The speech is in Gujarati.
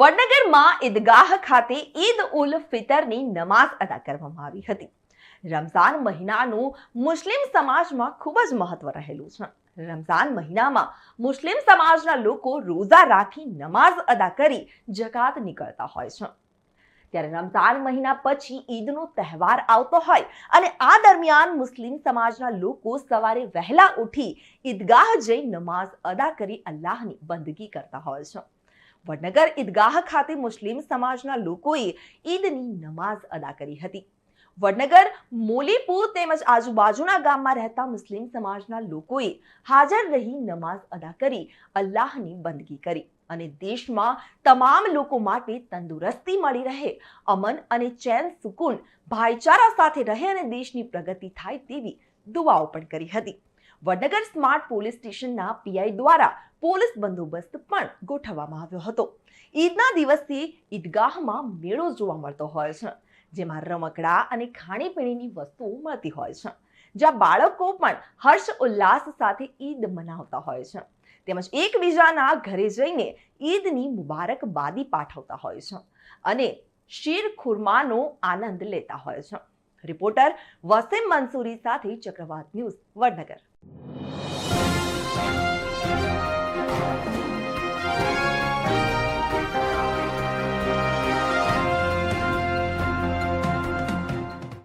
વડનગરમાં ઈદગાહ ખાતે ઈદ ઉલ ફિતરની નમાઝ અદા કરવામાં આવી હતી. રમઝાન મહિનાનું મુસ્લિમ સમાજમાં ખૂબ જ મહત્વ રહેલું છે. રમઝાન મહિનામાં મુસ્લિમ સમાજના લોકો રોઝા રાખી નમાઝ અદા કરી જકાત નીકળતા હોય છે. ત્યારે રમઝાન મહિના પછી ઈદનો તહેવાર આવતો હોય અને આ દરમિયાન મુસ્લિમ સમાજના લોકો સવારે વહેલા ઉઠી ઈદગાહ જઈ નમાઝ અદા કરી અલ્લાહની બંદગી કરતા હોય છે. વડનગર ઈદગાહ ખાતે મુસ્લિમ સમાજના લોકોએ ઈદની નમાઝ અદા કરી હતી. વડનગર, મોલીપુર તેમજ આજુબાજુના ગામમાં રહેતા મુસ્લિમ સમાજના લોકોએ હાજર રહી નમાઝ અદા કરી, અલ્લાહની બંદગી કરી અને દેશમાં તમામ લોકો માટે તંદુરસ્તી મળી રહે, અમન અને ચેન સુકૂન, ભાઈચારા સાથે રહે અને દેશની પ્રગતિ થાય તેવી દુઆઓ પણ કરી હતી. વડનગર સ્માર્ટ પોલીસ સ્ટેશનના પીઆઈ દ્વારા પોલીસ બંદોબસ્ત પણ ગોઠવવામાં આવ્યો હતો. ઈદના દિવસથી ઈદગાહમાં મેળો જોવા મળતો હોય છે, જેમાં રમકડા અને ખાણીપીણીની વસ્તુઓ મળતી હોય છે, જ્યાં બાળકો પણ હર્ષ ઉલ્લાસ સાથે ઈદ મનાવતા હોય છે. તેમજ એકબીજાના ઘરે જઈને ઈદની મુબારકબાદી પાઠવતા હોય છે અને શીર ખુરમાનો આનંદ લેતા હોય છે. રિપોર્ટર વસીમ મંસૂરી સાથે ચક્રવાત ન્યૂઝ વડનગર.